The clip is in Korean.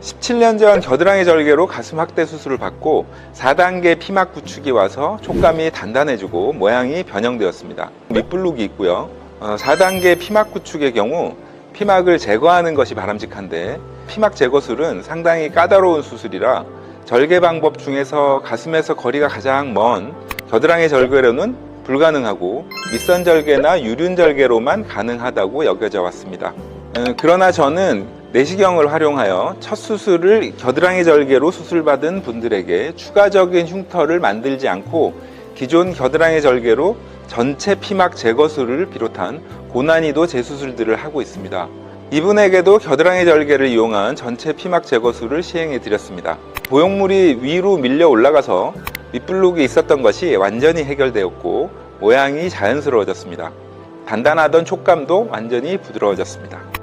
17년 전 겨드랑이 절개로 가슴 확대 수술을 받고 4단계 피막 구축이 와서 촉감이 단단해지고 모양이 변형되었습니다. 밑블록이 있고요. 어, 4단계 피막 구축의 경우 피막을 제거하는 것이 바람직한데 피막 제거술은 상당히 까다로운 수술이라 절개 방법 중에서 가슴에서 거리가 가장 먼 겨드랑이 절개로는 불가능하고 밑선 절개나 유륜 절개로만 가능하다고 여겨져 왔습니다. 어, 그러나 저는 내시경을 활용하여 첫 수술을 겨드랑이 절개로 수술받은 분들에게 추가적인 흉터를 만들지 않고 기존 겨드랑이 절개로 전체 피막 제거술을 비롯한 고난이도 재수술들을 하고 있습니다. 이분에게도 겨드랑이 절개를 이용한 전체 피막 제거술을 시행해 드렸습니다. 보형물이 위로 밀려 올라가서 밑블록이 있었던 것이 완전히 해결되었고 모양이 자연스러워졌습니다. 단단하던 촉감도 완전히 부드러워졌습니다.